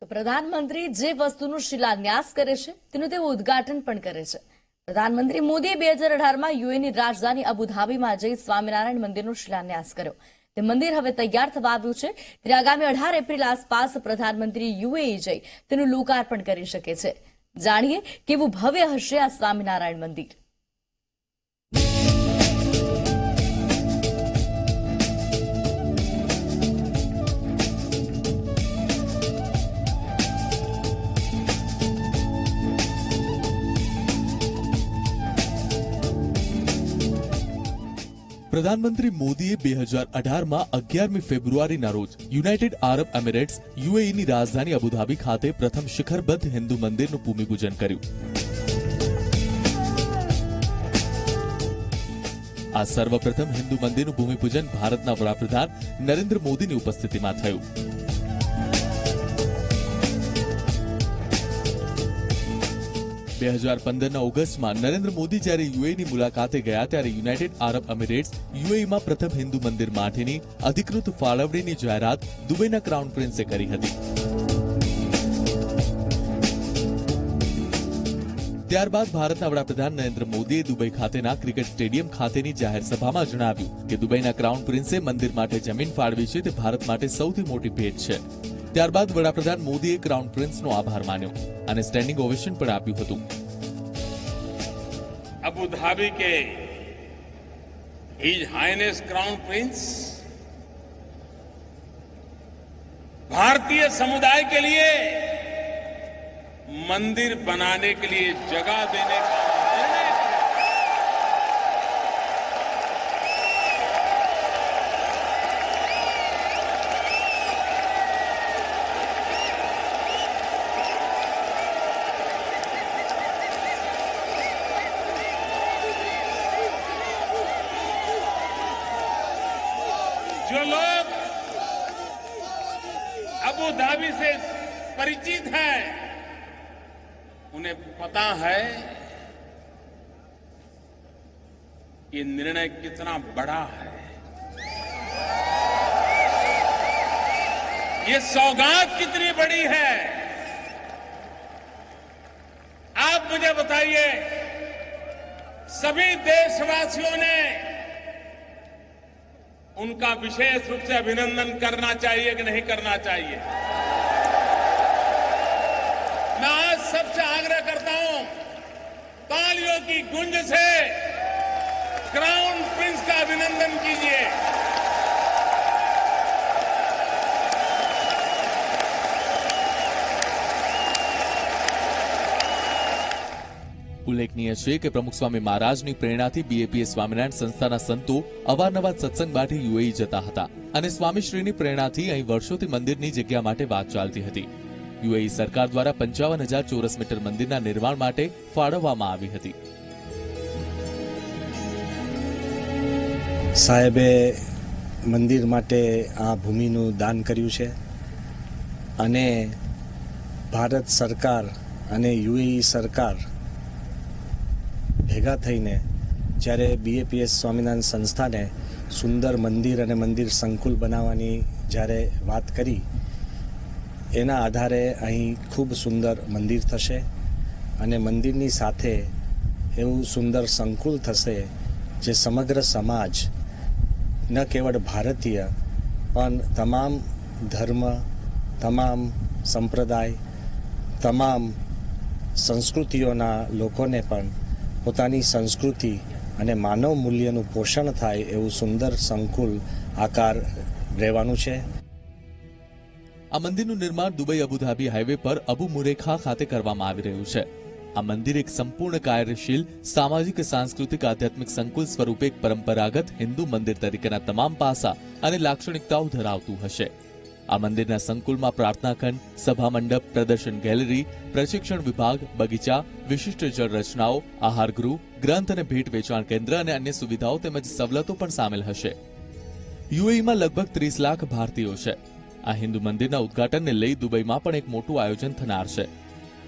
તો પ્રધાનમંત્રી જે વસ્તુનું શિલાન્યાસ કરે છે, તેનું તેઓ ઉદ્ઘાટન પણ કરે છે. પ્રધાનમંત્રી મોદીએ બે હજાર અઢારમાં યુએની રાજધાની અબુધાબીમાં જઈ સ્વામિનારાયણ મંદિરનો શિલાન્યાસ કર્યો. તે મંદિર હવે તૈયાર થવા આવ્યું છે. ત્યારે આગામી અઢાર એપ્રિલ આસપાસ પ્રધાનમંત્રી યુએ જઈ તેનું લોકાર્પણ કરી શકે છે. જાણીએ કેવું ભવ્ય હશે આ સ્વામિનારાયણ મંદિર. પ્રધાનમંત્રી મોદીએ બે હજાર અઢારમાં અગિયારમી ફેબ્રુઆરીના રોજ યુનાઇટેડ આરબ એમિરેટ્સ, યુએઈની રાજધાની અબુધાબી ખાતે પ્રથમ શિખરબદ્ધ હિન્દુ મંદિરનું ભૂમિપૂજન કર્યું. આ સર્વપ્રથમ હિન્દુ મંદિરનું ભૂમિપૂજન ભારતના વડાપ્રધાન નરેન્દ્ર મોદીની ઉપસ્થિતિમાં થયું. બે હજાર પંદરના ઓગસ્ટમાં નરેન્દ્ર મોદી જ્યારે યુએની મુલાકાતે ગયા ત્યારે યુનાઇટેડ આરબ એમિરેટ્સ યુએઈમાં પ્રથમ હિન્દુ મંદિર માટેની અધિકૃત ફાળવણીની જાહેરાત દુબઈના ક્રાઉન પ્રિન્સે કરી હતી. ત્યારબાદ ભારતના વડાપ્રધાન નરેન્દ્ર મોદીએ દુબઈ ખાતેના ક્રિકેટ સ્ટેડિયમ ખાતેની જાહેર સભામાં જણાવ્યું કે દુબઈના ક્રાઉન પ્રિન્સે મંદિર માટે જમીન ફાળવી છે તે ભારત માટે સૌથી મોટી ભેટ છે ત્યારબાદ વડાપ્રધાન મોદીએ ક્રાઉન પ્રિન્સનો આભાર માન્યો અને સ્ટેન્ડિંગ ઓવેશન પણ આપ્યું હતું अबू धाबी के हिज हाइनेस क्राउन प्रिंस भारतीय समुदाय के लिए मंदिर बनाने के लिए जगह देने का निर्णय। जो लोग अबू धाबी से परिचित हैं उन्हें पता है ये निर्णय कितना बड़ा है। ये सौगात कितनी बड़ी है। आप मुझे बताइए, सभी देशवासियों ने उनका विशेष रूप से अभिनंदन करना चाहिए कि नहीं करना चाहिए? मैं आज सबसे आग्रह करता हूं तालियों की गुंज से क्राउन प्रिंस का अभिनंदन कीजिए ઉલ્લેખનીય છે કે પ્રમુખ સ્વામી મહારાજની પ્રેરણાથી બીએપીએ સ્વામિનારાયણ સંસ્થાના સંતો અવારનવાર સત્સંગ માટે યુએઈ જતા હતા અને સ્વામીશ્રીની પ્રેરણાથી અહીં વર્ષોથી મંદિરની જગ્યા માટે વાત ચાલતી હતી યુએઈ સરકાર દ્વારા પંચાવન હજાર ચોરસ મીટર મંદિરના નિર્માણ માટે ફાળવવામાં આવી હતી. સાહેબે મંદિર માટે આ ભૂમિનું દાન કર્યું છે અને ભારત સરકાર અને યુએઈ સરકાર ભેગા થઈને જ્યારે બીએપીએસ સ્વામિનારાયણ સંસ્થાને સુંદર મંદિર અને મંદિર સંકુલ બનાવવાની જ્યારે વાત કરી એના આધારે અહીં ખૂબ સુંદર મંદિર થશે અને મંદિરની સાથે એવું સુંદર સંકુલ થશે જે સમગ્ર સમાજ, ન કેવળ ભારતીય, પણ તમામ ધર્મ, તમામ સંપ્રદાય, તમામ સંસ્કૃતિઓના લોકોને પણ પોતાની સંસ્કૃતિ અને માનવ મૂલ્યનું પોષણ થાય એવું સુંદર સંકુલ આકાર રહેવાનું છે. આ મંદિરનું નિર્માણ દુબઈ અબુધાબી હાઈવે પર અબુ મુરેખા ખાતે કરવામાં આવી રહ્યું છે. આ મંદિર એક સંપૂર્ણ કાર્યશીલ, સામાજિક, સાંસ્કૃતિક, આધ્યાત્મિક સંકુલ સ્વરૂપે એક પરંપરાગત હિન્દુ મંદિર તરીકેના તમામ પાસા અને લાક્ષણિકતાઓ ધરાવતું હશે. આ મંદિરના સંકુલમાં પ્રાર્થના ખંડ સભા મંડપ, પ્રદર્શન ગેલેરી, પ્રશિક્ષણ વિભાગ, બગીચા, વિશિષ્ટ જળ રચનાઓ આહાર ગૃહ, ગ્રંથ અને ભેટ વેચાણ કેન્દ્ર અને અન્ય સુવિધાઓ તેમજ સવલતો પણ સામેલ હશે. યુએઈમાં લગભગ ત્રીસ લાખ ભારતીયો છે. આ હિન્દુ મંદિરના ઉદ્ઘાટનને લઈ દુબઈમાં પણ એક મોટું આયોજન થનાર છે.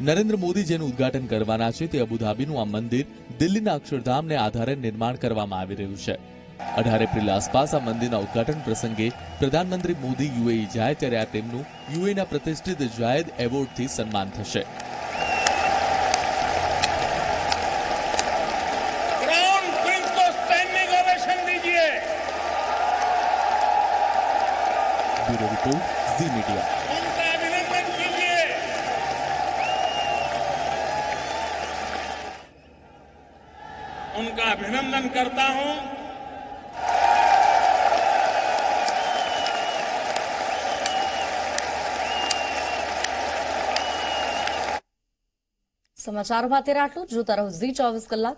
નરેન્દ્ર મોદી જેનું ઉદ્ઘાટન કરવાના છે તે અબુધાબીનું આ મંદિર દિલ્હીના અક્ષરધામને આધારે નિર્માણ કરવામાં આવી રહ્યું છે. અઢાર એપ્રિલ આસપાસ આ મંદિરના ઉદઘાટન પ્રસંગે પ્રધાનમંત્રી મોદી યુએઈ જાય ત્યારે આ તેમનું યુએઈના પ્રતિષ્ઠિત જાયદ એવોર્ડથી સન્માન થશે. બ્યુરો રિપોર્ટ ઝી મીડિયા उनका अभिनंदन कीजिए उनका अभिनंदन करता हूं સમાચારોમાં અત્યારે આટલું જ. જોતા રહો ઝી ચોવીસ કલાક